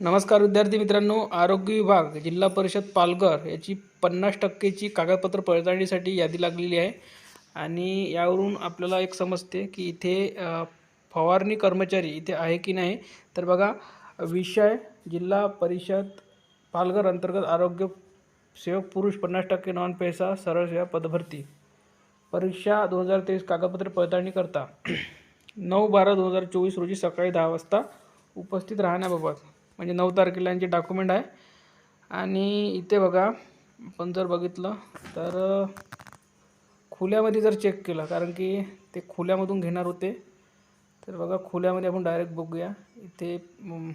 नमस्कार विद्यार्थी मित्रांनो आरोग्य विभाग जिल्हा परिषद पालघर याची पन्नास टक्केची कागदपत्र पडताळणीसाठी यादी लागलेली आहे. आणि यावरून आपल्याला एक समजते की इथे फवारणी कर्मचारी इथे आहे की नाही. तर बघा विषय जिल्हा परिषद पालघर अंतर्गत आरोग्य सेवक पुरुष पन्नास टक्के नॉन पैसा सरळ सेवा पदभरती. परीक्षा दोन हजार तेवीस कागदपत्र पडताळणी करता नऊ बारा दोन हजार चोवीस रोजी सकाळी दहा वाजता उपस्थित राहण्याबाबत. म्हणजे नऊ तारखेला यांचे डॉक्युमेंट आहे. आणि इथे बघा आपण जर बघितलं तर खुल्यामध्ये जर चेक केलं कारण की ते खुल्यामधून घेणार होते. तर बघा खुल्यामध्ये आपण डायरेक्ट बघूया. इथे फॉरनी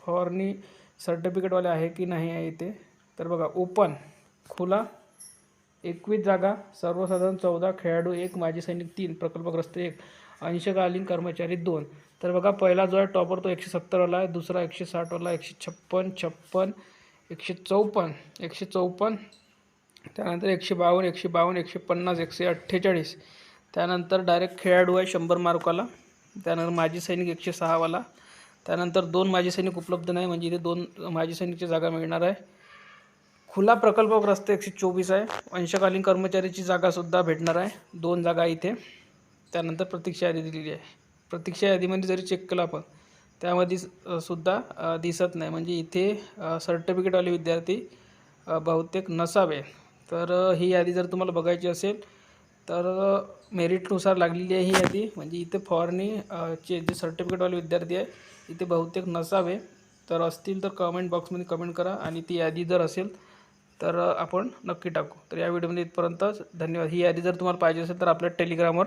फवारणी सर्टिफिकेटवाले आहे की नाही आहे इथे? तर बघा ओपन खुला. एकवीस जागा सर्वसाधारण चौदा खेळाडू एक माजी सैनिक तीन प्रकल्पग्रस्त एक अंशकालीन कर्मचारी दोन. तर बघा पहिला जो आहे टॉपर तो एकशे सत्तरवाला आहे दुसरा एकशे साठवाला एकशे छप्पन छप्पन एकशे चौपन्न एकशे चौपन्न त्यानंतर एकशे बावन्न एकशे बावन्न एकशे पन्नास एकशे अठ्ठेचाळीस. त्यानंतर डायरेक्ट खेळाडू आहे शंभर मार्कवाला त्यानंतर माजी सैनिक एकशे सहावाला. त्यानंतर दोन माजी सैनिक उपलब्ध नाही म्हणजे इथे दोन माजी सैनिकची जागा मिळणार आहे. खुला प्रकल्पग्रस्त एकशे चोवीस आहे. अंशकालीन कर्मचारीची जागासुद्धा भेटणार आहे. दोन जागा इथे. त्यानंतर प्रतीक्षा यादी दिलेली आहे. प्रतीक्षा यादीमध्ये जरी चेक केलं आपण त्यामध्ये सुद्धा दिसत नाही. म्हणजे इथे सर्टिफिकेटवाले विद्यार्थी बहुतेक नसावे. तर ही यादी जर तुम्हाला बघायची असेल तर मेरिटनुसार लागलेली आहे ही यादी. म्हणजे इथे फॉरनी चे जे सर्टिफिकेटवाले विद्यार्थी आहे इथे बहुतेक नसावे. तर असतील तर कमेंट बॉक्समध्ये कमेंट करा आणि ती यादी जर असेल तर आपण नक्की टाकू. तर या व्हिडिओमध्ये इथपर्यंतच धन्यवाद. ही यादी जर तुम्हाला पाहिजे असेल तर आपल्या टेलिग्रामवर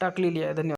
टाकलेली आहे. धन्यवाद.